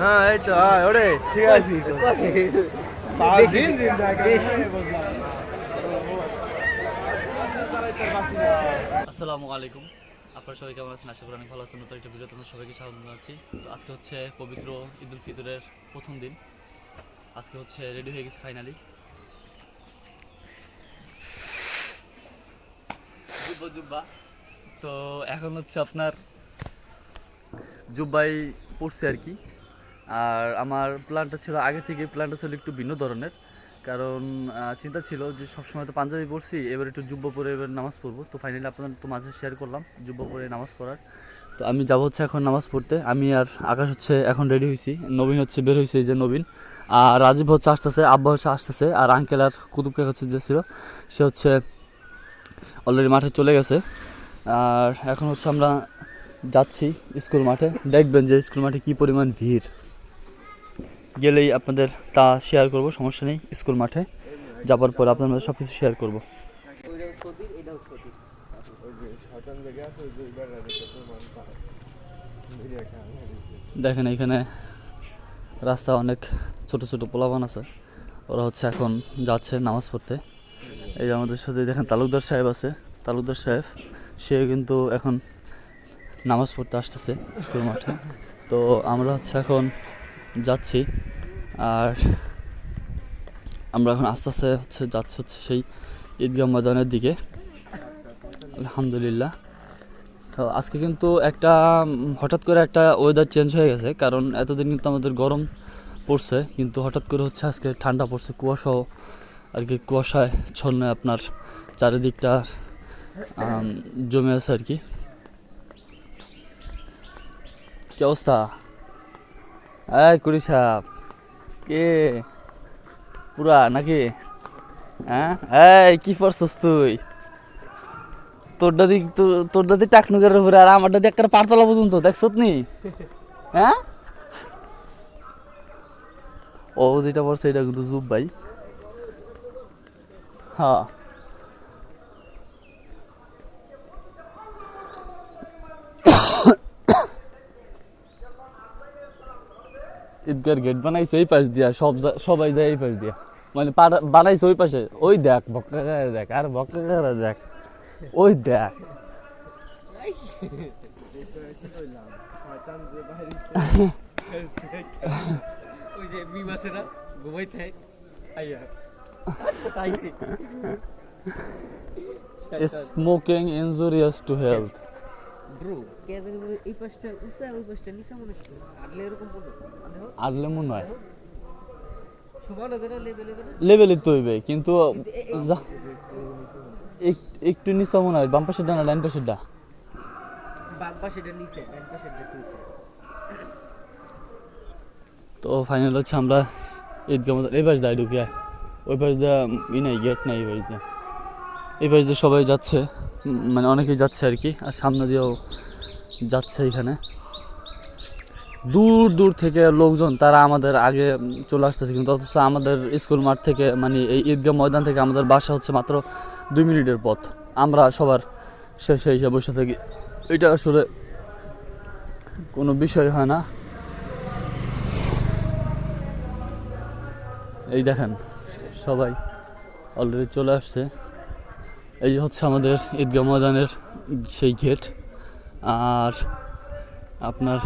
হ্যাঁ এই তো হ্যাঁ ওরে ঠিক আছে। জিন্দা আসসালামু আলাইকুম। আপনারা সবাই কেমন আছেন? আশা করি অনেক ভালো আছেন। নতুন একটা ভিডিও তোমাদের সবাইকে স্বাগত জানাচ্ছি। তো আজকে হচ্ছে পবিত্র ঈদ উল ফিতরের প্রথম দিন। আজকে হচ্ছে রেডি হয়ে গেছে ফাইনালি তো এখন হচ্ছে আপনার জুব্বাই পড়ছে আর কি। আর আমার প্ল্যানটা ছিল, আগে থেকে প্ল্যানটা ছিল একটু ভিন্ন ধরনের। কারণ চিন্তা ছিল যে সবসময় তো পাঞ্জাবি পড়ছি এবার একটু জুব্ব পরে এবার নামাজ পড়ব। তো ফাইনালি আপনাদের তো মাঝে শেয়ার করলাম, জুব্ব পরে নামাজ পড়ার। তো আমি যাব হচ্ছে এখন নামাজ পড়তে। আমি আর আকাশ হচ্ছে এখন রেডি হয়েছি নবীন হচ্ছে বের হয়েছে এই যে নবীন। আর রাজীব হচ্ছে আসতেছে, আব্বা হচ্ছে আসতেছে। আর আঙ্কেল আর কুতুব কাকা হচ্ছে যে ছিল, সে হচ্ছে অলরেডি মাঠে চলে গেছে। আর এখন হচ্ছে আমরা যাচ্ছি স্কুল মাঠে। দেখবেন যে স্কুল মাঠে কী পরিমাণ ভিড়। গেলেই আপনাদের তা শেয়ার করব, সমস্যা নেই স্কুল মাঠে যাবার পর আপনাদের সব কিছু শেয়ার করব। দেখেন এখানে রাস্তা অনেক ছোট ছোট পোলাবান আছে, ওরা হচ্ছে এখন যাচ্ছে নামাজ পড়তে। এই যে আমাদের সাথে দেখেন তালুকদার সাহেব আছে, তালুকদার সাহেব সে কিন্তু এখন নামাজ পড়তে আসতেছে স্কুল মাঠে। তো আমরা হচ্ছে এখন যাচ্ছি। আর আমরা এখন আস্তে আস্তে হচ্ছে যাচ্ছি হচ্ছে সেই ঈদগাহ ময়দানের দিকে। আলহামদুলিল্লাহ। তো আজকে কিন্তু একটা হঠাৎ করে একটা ওয়েদার চেঞ্জ হয়ে গেছে, কারণ এতদিন কিন্তু আমাদের গরম পড়ছে, কিন্তু হঠাৎ করে হচ্ছে আজকে ঠান্ডা পড়ছে কুয়াশাও, আর কি কুয়াশায় ছন্ন আপনার চারিদিকটা জমে আছে আর কি। কি অবস্থা? এই কুড়ি সাপ। কে? পুরা নাকি? হ্যাঁ? এই, কি করছস তুই? তোর দাদি তোর দাদি টাকনুকের উপরে আর আমার দাদি একটা পারতলা পর্যন্ত দেখছত নি? হ্যাঁ? ও যেটা পড়ছে, এটা কিন্তু জুব ভাই হ্যাঁ। ঈদগার গেট বানাইছে এই পাশ দিয়া সব সবাই যায় এই পাশ দিয়া। মানে বানাইছে ওই পাশে। ওই দেখ বক্কা দেখ আর বক্কা দেখ। ওই দেখ। ওই যে মিম ঘুমাই থাই আইয়া আইছি smoking injurious to health bro. কে জানি এই পাশটা উঁচা ওই পাশটা নিচা মনে হচ্ছে? আটলে এরকম পড়বে। আদলে মনে হয়। লেভেল তো হইবে কিন্তু একটু নিচে মনে হয় বাম পাশেরটা না ডাইন পাশেরটা? বাম পাশেটা নিচে ডান পাশেটা তুলছে তো ফাইনাল হচ্ছে আমরা ঈদগাহ এই পাশ দিয়ে ঢুকি ওই পাশ দিয়ে ই নাই গেট নাই এই পাশ দিয়ে এই পাশ দিয়ে সবাই যাচ্ছে। মানে অনেকেই যাচ্ছে আর কি, আর সামনে দিয়েও যাচ্ছে এখানে। দূর দূর থেকে লোকজন, তারা আমাদের আগে চলে আসতেছে কিন্তু অথচ আমাদের স্কুল মাঠ থেকে মানে এই ঈদগাহ ময়দান থেকে আমাদের বাসা হচ্ছে মাত্র দুই মিনিটের পথ। আমরা সবার শেষে এসে বসে থাকি। এটা আসলে কোনো বিষয় হয় না। এই দেখেন, সবাই অলরেডি চলে আসছে। এই হচ্ছে আমাদের ঈদগাহ ময়দানের সেই গেট আর আপনার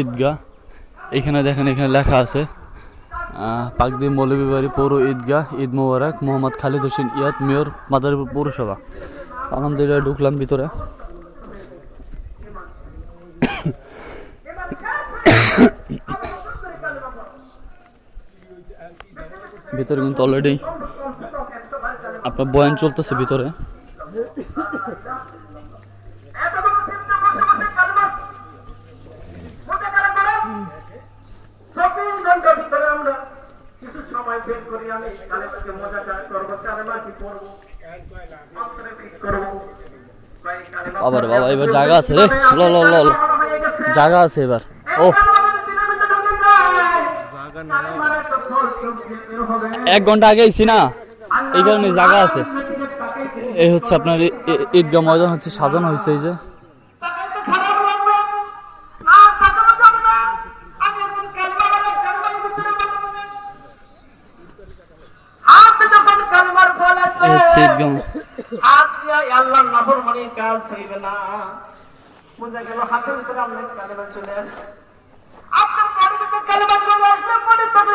ঈদগাহ, এখানে দেখেন এখানে লেখা আছে পাকদি মৌলভী বাড়ি পৌর ঈদগাহ, ঈদ মোবারক, মোহাম্মদ খালিদ হোসেন ইয়াদ, মেয়র মাদারীপুর পৌরসভা। আলহামদুলিল্লাহ ঢুকলাম ভিতরে। ভিতরে কিন্তু অলরেডি আপনার বয়ান চলতেছে ভিতরে। আবার বাবা, এবার জায়গা আছে রে। ল ল ল জায়গা আছে এবার। ও। এক ঘণ্টা আগে আইছি না। এই কারণে জায়গা আছে। এই হচ্ছে আপনার ঈদগাহ ময়দান হচ্ছে, সাজানো হয়েছে এই যে। হচ্ছে একদম আজ আল্লাহর চলে আসে আপনার কালেমা চলে আসলে পরে তবে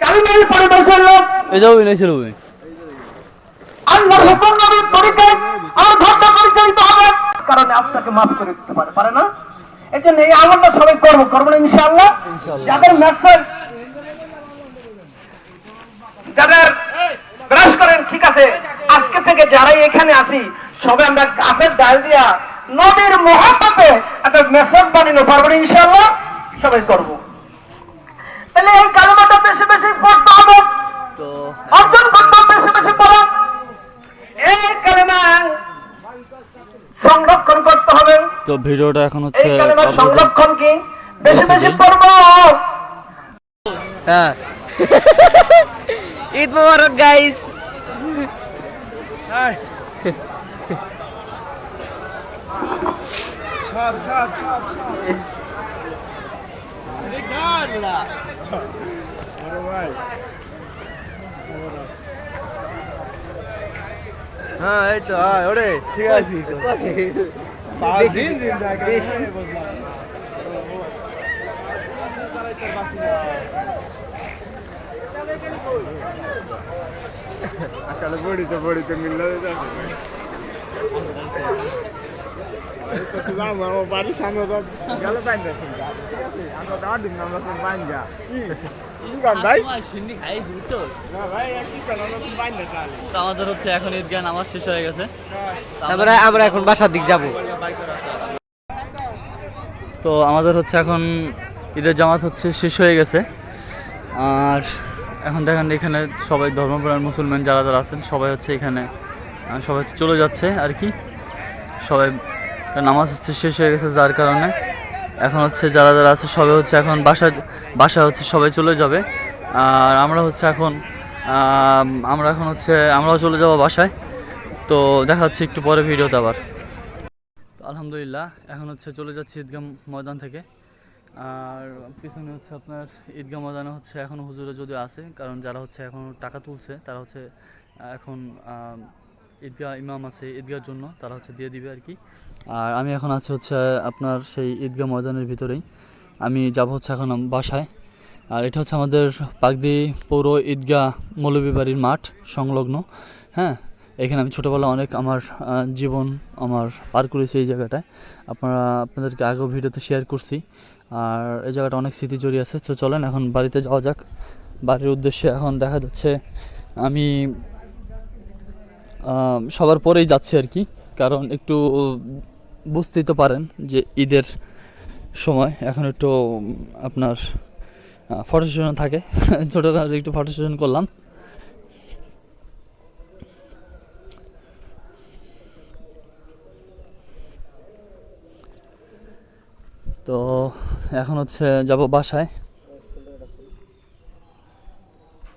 কালেমার পরিবেশের লোক এই যাও নাই ছিল আল্লাহর হুকুম নবীর তরিকায় আমার ঘরটা পরিচালিত হবে। কারণে আপনাকে মাফ করে দিতে পারে পারে না? এই জন্য এই আমলটা সবাই করব করব না ইনশাআল্লাহ? যাদের মেসেজ যাদের ব্রাশ করেন ঠিক আছে আজকে থেকে যারাই এখানে আসি সবে আমরা গাছের ডাল দিয়া নদীর মহাপাতে একটা মেসেজ বানিয়ে পারব না ইনশাআল্লাহ? সবাই করব। তাহলে এই কালেমাটা বেশি পড়তে হবে। অর্জন করতে বেশি বেশি পড়া এই কালেমা সংরক্ষণ করতে হবে। তো ভিডিওটা এখন হচ্ছে এই সংরক্ষণ কি? বেশি বেশি পড়ব হ্যাঁ। ঈদ মোবারক গাইস Hey. Çap çap হ্যাঁ এই তো হ্যাঁ ওরে ঠিক আছে। আসলে বড়িতে বড়িতে মিললে বাড়ির সামনে গেলে আমরা দাওয়ার দিন আমরা তো পাইন যা ভাই আমাদের হচ্ছে এখন ঈদগাহ নামাজ শেষ হয়ে গেছে। তারপরে আমরা এখন বাসার দিক যাব। তো আমাদের হচ্ছে এখন ঈদের জামাত হচ্ছে শেষ হয়ে গেছে। আর এখন দেখেন এখানে সবাই ধর্মপ্রাণ মুসলমান যারা যারা আছেন সবাই হচ্ছে এখানে সবাই হচ্ছে চলে যাচ্ছে আর কি। সবাই নামাজ হচ্ছে শেষ হয়ে গেছে যার কারণে। এখন হচ্ছে যারা যারা আছে সবে হচ্ছে এখন বাসা বাসা হচ্ছে সবাই চলে যাবে। আর আমরা হচ্ছে এখন আমরা এখন হচ্ছে, আমরাও চলে যাব বাসায়। তো দেখা হচ্ছে একটু পরে ভিডিওতে আবার। তো আলহামদুলিল্লাহ, এখন হচ্ছে চলে যাচ্ছি ঈদগাহ ময়দান থেকে। আর পিছনে হচ্ছে আপনার ঈদগাহ ময়দানে হচ্ছে এখন হুজুরে যদি আছে কারণ যারা হচ্ছে এখন টাকা তুলছে, তারা হচ্ছে এখন ঈদগাহ ইমাম আছে, ঈদগাহর জন্য তারা হচ্ছে দিয়ে দিবে আর কি। আর আমি এখন আছি হচ্ছে আপনার সেই ঈদগাহ ময়দানের ভিতরেই। আমি যাব হচ্ছে এখন বাসায়। আর এটা হচ্ছে আমাদের পাগদি পৌর ঈদগাহ মৌলভীবাড়ির মাঠ সংলগ্ন হ্যাঁ? এখানে আমি ছোটোবেলা অনেক আমার জীবন আমার পার করেছি এই জায়গাটায়। আপনারা, আপনাদেরকে আগেও ভিডিওতে শেয়ার করছি। আর এই জায়গাটা অনেক স্মৃতি জড়িয়ে আছে। তো চলেন এখন বাড়িতে যাওয়া যাক। বাড়ির উদ্দেশ্যে এখন দেখা যাচ্ছে আমি সবার পরেই যাচ্ছে আর কি। কারণ একটু বুঝতেই তো পারেন যে ঈদের সময় এখন একটু আপনার ফটো সেশন থাকে। ছোটোখাটো একটু ফটো সেশন করলাম। তো এখন হচ্ছে যাব বাসায়।